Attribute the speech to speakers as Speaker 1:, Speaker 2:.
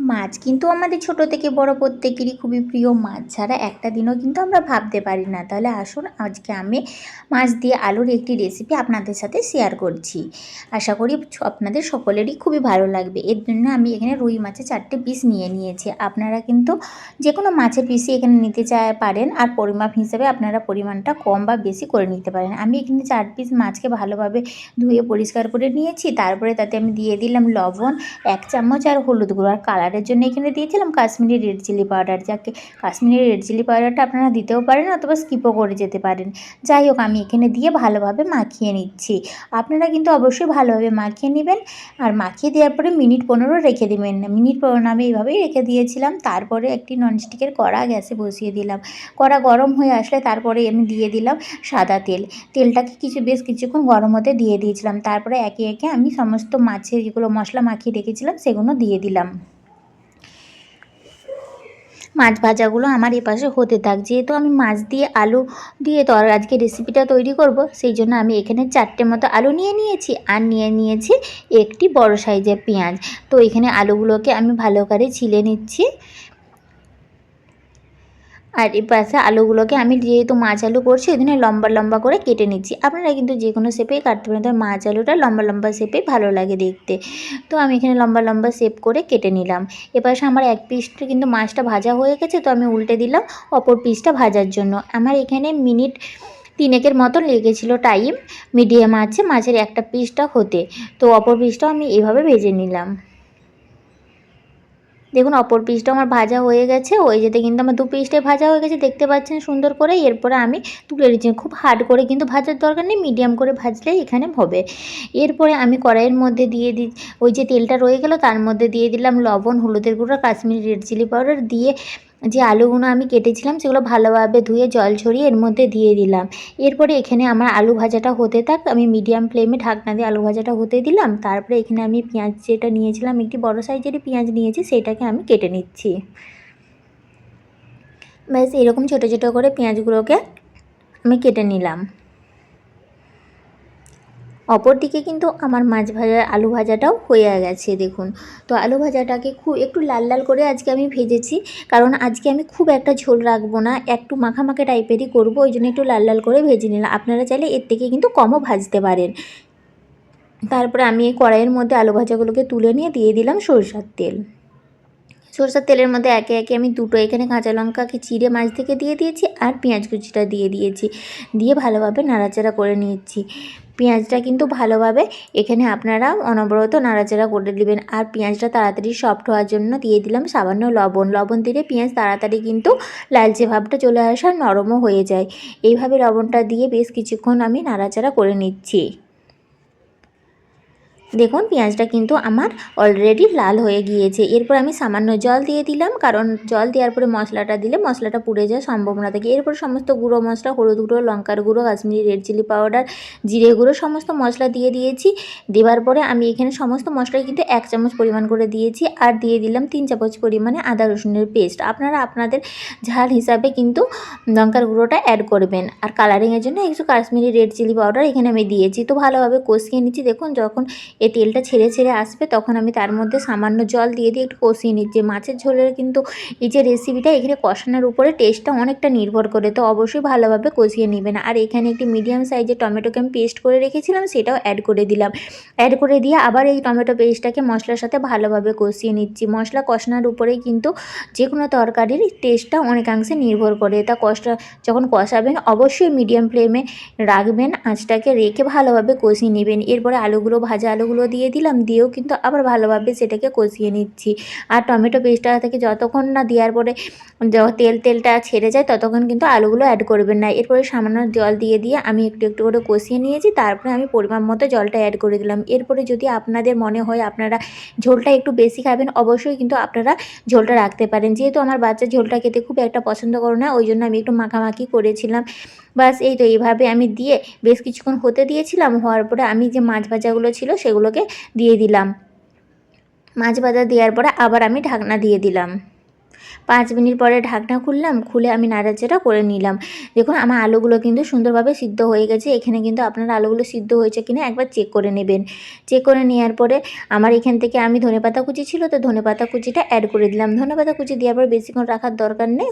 Speaker 1: মাছ কিন্তু আমাদের ছোট থেকে বড় প্রত্যেকেরই খুবই প্রিয় মাছ। ছাড়া একটা দিনও কিন্তু আমরা ভাবতে পারি না। তাহলে আসুন, আজকে আমি মাছ দিয়ে আলুর একটি রেসিপি আপনাদের সাথে শেয়ার করছি। আশা করি আপনাদের সকলেরই খুবই ভালো লাগবে। এর জন্য আমি এখানে রুই মাছের চারটে পিস নিয়ে নিয়েছি। আপনারা কিন্তু যে কোনো মাছের পিসই এখানে নিতে চায় পারেন আর পরিমাপ হিসেবে আপনারা পরিমাণটা কম বা বেশি করে নিতে পারেন। আমি এখানে চার পিস মাছকে ভালোভাবে ধুয়ে পরিষ্কার করে নিয়েছি। তারপরে তাতে আমি দিয়ে দিলাম লবণ, এক চামচ আর হলুদ গুঁড়ো। আর কালারের জন্য এখানে দিয়েছিলাম কাশ্মীরি রেড চিলি পাউডার। যাকে কাশ্মীরি রেড চিলি পাউডারটা আপনারা দিতেও পারেন অথবা স্কিপও করে যেতে পারেন। যাই হোক, আমি এখানে দিয়ে ভালোভাবে মাখিয়ে নিচ্ছি। আপনারা কিন্তু অবশ্যই ভালোভাবে মাখিয়ে নেবেন আর মাখিয়ে দেওয়ার পরে মিনিট পনেরো রেখে দেবেন। না মিনিট পনেরো আমি এইভাবেই রেখে দিয়েছিলাম। তারপরে একটি ননস্টিকের কড়া গ্যাসে বসিয়ে দিলাম। কড়া গরম হয়ে আসলে তারপরে আমি দিয়ে দিলাম সাদা তেল। তেলটাকে কিছু, বেশ কিছুক্ষণ গরম হতে দিয়ে দিয়েছিলাম। তারপরে একে একে আমি সমস্ত মাছের যেগুলো মশলা মাখিয়ে রেখেছিলাম সেগুলো দিয়ে দিলাম। মাছ ভাজাগুলো আমার এপাশে হতে থাক। যেহেতু আমি মাছ দিয়ে আলু দিয়ে তো আজকে রেসিপিটা তৈরি করব, সেই জন্য আমি এখানে চারটে মতো আলু নিয়ে নিয়েছি আর নিয়ে নিয়েছি একটি বড় সাইজের পেঁয়াজ। তো এখানে আলুগুলোকে আমি ভালো করে ছিলে নিচ্ছি। আর এ পাশে আলুগুলোকে আমি যেহেতু মাছ আলু করছি, ওই জন্য লম্বা লম্বা করে কেটে নিচ্ছি। আপনারা কিন্তু যে কোনো শেপেই কাটতে পারেন। তবে মাছ আলুটা লম্বা লম্বা শেপে ভালো লাগে দেখতে। তো আমি এখানে লম্বা লম্বা শেপ করে কেটে নিলাম। এপাশে আমার এক পিসটা কিন্তু মাছটা ভাজা হয়ে গেছে, তো আমি উল্টে দিলাম অপর পিসটা ভাজার জন্য। আমার এখানে মিনিট তিনেকের মতো লেগেছিল টাইম মিডিয়াম আছে, মাছের একটা পিসটা হতে। তো অপর পিসটাও আমি এভাবে ভেজে নিলাম। দেখুন, অপর পিসটা আমার ভাজা হয়ে গেছে। ওই যেতে কিন্তু আমার দু পিসটাই ভাজা হয়ে গেছে। দেখতে পাচ্ছেন সুন্দর করে। এরপরে আমি তুলে নিচ্ছি। খুব হার্ড করে কিন্তু ভাজার দরকার নেই মিডিয়াম করে ভাজলে এখানে হবে। এরপরে আমি কড়াইয়ের মধ্যে দিয়ে দিই ওই যে তেলটা রয়ে গেল, তার মধ্যে দিয়ে দিলাম লবণ, হলুদের গুঁড়ো, কাশ্মীরি রেড চিলি পাউডার দিয়ে যে আলুগুলো আমি কেটেছিলাম সেগুলো ভালোভাবে ধুয়ে জল ছড়িয়ে এর মধ্যে দিয়ে দিলাম। এরপরে এখানে আমার আলু ভাজাটা হতে থাক, আমি মিডিয়াম ফ্লেমে ঢাকনা দিয়ে আলু ভাজাটা হতে দিলাম। তারপরে এখানে আমি পেঁয়াজ যেটা নিয়েছিলাম, একটি বড় সাইজেরই পেঁয়াজ নিয়েছি, সেটাকে আমি কেটে নিচ্ছি। ব্যাস, এরকম ছোটো ছোটো করে পেঁয়াজগুলোকে আমি কেটে নিলাম। অপরদিকে কিন্তু আমার মাছ ভাজা আলু ভাজাটাও হয়ে গেছে, দেখুন। তো আলু ভাজাটাকে খুব একটু লাল লাল করে আজকে আমি ভেজেছি, কারণ আজকে আমি খুব একটা ঝোল রাখব না, একটু মাখা মাখা টাইপেরই করব, ওই জন্য একটু লাল লাল করে ভেজে নিলাম। আপনারা চাইলে এর থেকে কিন্তু কমও ভাজতে পারেন। তারপরে আমি এই কড়াইয়ের মধ্যে আলু ভাজাগুলোকে তুলে নিয়ে দিয়ে দিলাম সরষার তেল। সরষের তেলের মধ্যে একে একে আমি দুটো, এখানে কাঁচা লঙ্কাকে চিড়ে মাছ থেকে দিয়ে দিয়েছি আর পেঁয়াজ কুচিটা দিয়ে দিয়েছি। দিয়ে ভালোভাবে নাড়াচাড়া করে নিয়েছি। পেঁয়াজটা কিন্তু ভালোভাবে এখানে আপনারা অনবরত নাড়াচাড়া করে দিবেন। আর পেঁয়াজটা তাড়াতাড়ি সফট হওয়ার জন্য দিয়ে দিলাম সামান্য লবণ। লবণ দিলে পেঁয়াজ তাড়াতাড়ি কিন্তু লালচে ভাবটা চলে আসা নরমও হয়ে যায়। এইভাবে লবণটা দিয়ে বেশ কিছুক্ষণ আমি নাড়াচাড়া করে নিচ্ছি। দেখুন, পেঁয়াজটা কিন্তু আমার অলরেডি লাল হয়ে গিয়েছে। এরপর আমি সামান্য জল দিয়ে দিলাম, কারণ জল দেওয়ার পরে মশলাটা দিলে মশলাটা পুড়ে যাওয়ার সম্ভাবনা থাকে। এরপর সমস্ত গুঁড়ো মশলা, হলুদ গুঁড়ো, লঙ্কার গুঁড়ো, কাশ্মীরি রেড চিলি পাউডার জিরে গুঁড়ো, সমস্ত মশলা দিয়ে দিয়েছি। দেওয়ার পরে আমি এখানে সমস্ত মশলা কিন্তু এক চামচ পরিমাণ করে দিয়েছি আর দিয়ে দিলাম তিন চামচ পরিমাণে আদা রসুনের পেস্ট আপনারা আপনাদের ঝাল হিসাবে কিন্তু লঙ্কার গুঁড়োটা অ্যাড করবেন। আর কালারিংয়ের জন্য একটু কাশ্মীরি রেড চিলি পাউডার এখানে আমি দিয়েছি। তো ভালোভাবে কষিয়ে নিচ্ছি। দেখুন, যখন এই তেলটা ছেড়ে ছেড়ে আসবে, তখন আমি তার মধ্যে সামান্য জল দিয়ে দিয়ে একটু কষিয়ে নিচ্ছি। মাছের ঝোলের কিন্তু এই যে রেসিপিটা এখানে কষানোর উপরে টেস্টটা অনেকটা নির্ভর করে, তো অবশ্যই ভালোভাবে কষিয়ে নেবেন। আর এখানে একটি মিডিয়াম সাইজের টমেটোকে আমি পেস্ট করে রেখেছিলাম, সেটাও অ্যাড করে দিলাম। অ্যাড করে দিয়ে আবার এই টমেটো পেস্টটাকে মশলার সাথে ভালোভাবে কষিয়ে নিচ্ছি। মশলা কষানোর উপরেই কিন্তু যে কোনো তরকারির টেস্টটা অনেকাংশে নির্ভর করে। তা কষা, যখন কষাবেন, অবশ্যই মিডিয়াম ফ্লেমে রাখবেন, আঁচটাকে রেখে ভালোভাবে কষিয়ে নেবেন। এরপরে আলুগুলো, ভাজা আলুগুলো দিয়ে দিলাম, দিয়েও কিন্তু আবার ভালোভাবে সেটাকে কষিয়ে নিচ্ছি। আর টমেটো পেস্টটা থেকে যতক্ষণ না দেওয়ার পরে তেল, তেলটা ছেড়ে যায় ততক্ষণ কিন্তু আলুগুলো অ্যাড করবেন না। এরপরে সামান্য জল দিয়ে দিয়ে আমি একটু একটু করে কষিয়ে নিয়েছি, তারপরে আমি পরিমাণ মতো জলটা অ্যাড করে দিলাম। এরপরে যদি আপনাদের মনে হয় আপনারা ঝোলটা একটু বেশি খাবেন, অবশ্যই কিন্তু আপনারা ঝোলটা রাখতে পারেন। যেহেতু আমার বাচ্চা ঝোলটা খেতে খুব একটা পছন্দ করে না, ওই জন্য আমি একটু মাখামাখি করেছিলাম। বাস এই তো এইভাবে আমি দিয়ে বেশ কিছুক্ষণ হতে দিয়েছিলাম, হওয়ার পরে আমি যে মাছ ভাজাগুলো ছিল সেগুলোকে দিয়ে দিলাম। মাছ ভাজা দেওয়ার পরে আবার আমি ঢাকনা দিয়ে দিলাম। পাঁচ মিনিট পরে ঢাকনা খুললাম, খুলে আমি নাড়াচাড়া করে নিলাম। দেখুন, আমার আলুগুলো কিন্তু সুন্দরভাবে সিদ্ধ হয়ে গেছে। এখানে কিন্তু আপনার আলুগুলো সিদ্ধ হয়েছে কিনা একবার চেক করে নেবেন। চেক করে নেওয়ার পরে আমার এখান থেকে আমি ধনেপাতা কুচি ছিল, তো ধনেপাতা কুচিটা অ্যাড করে দিলাম। ধনেপাতা কুচি দেওয়ার পর বেশিক্ষণ রাখার দরকার নেই।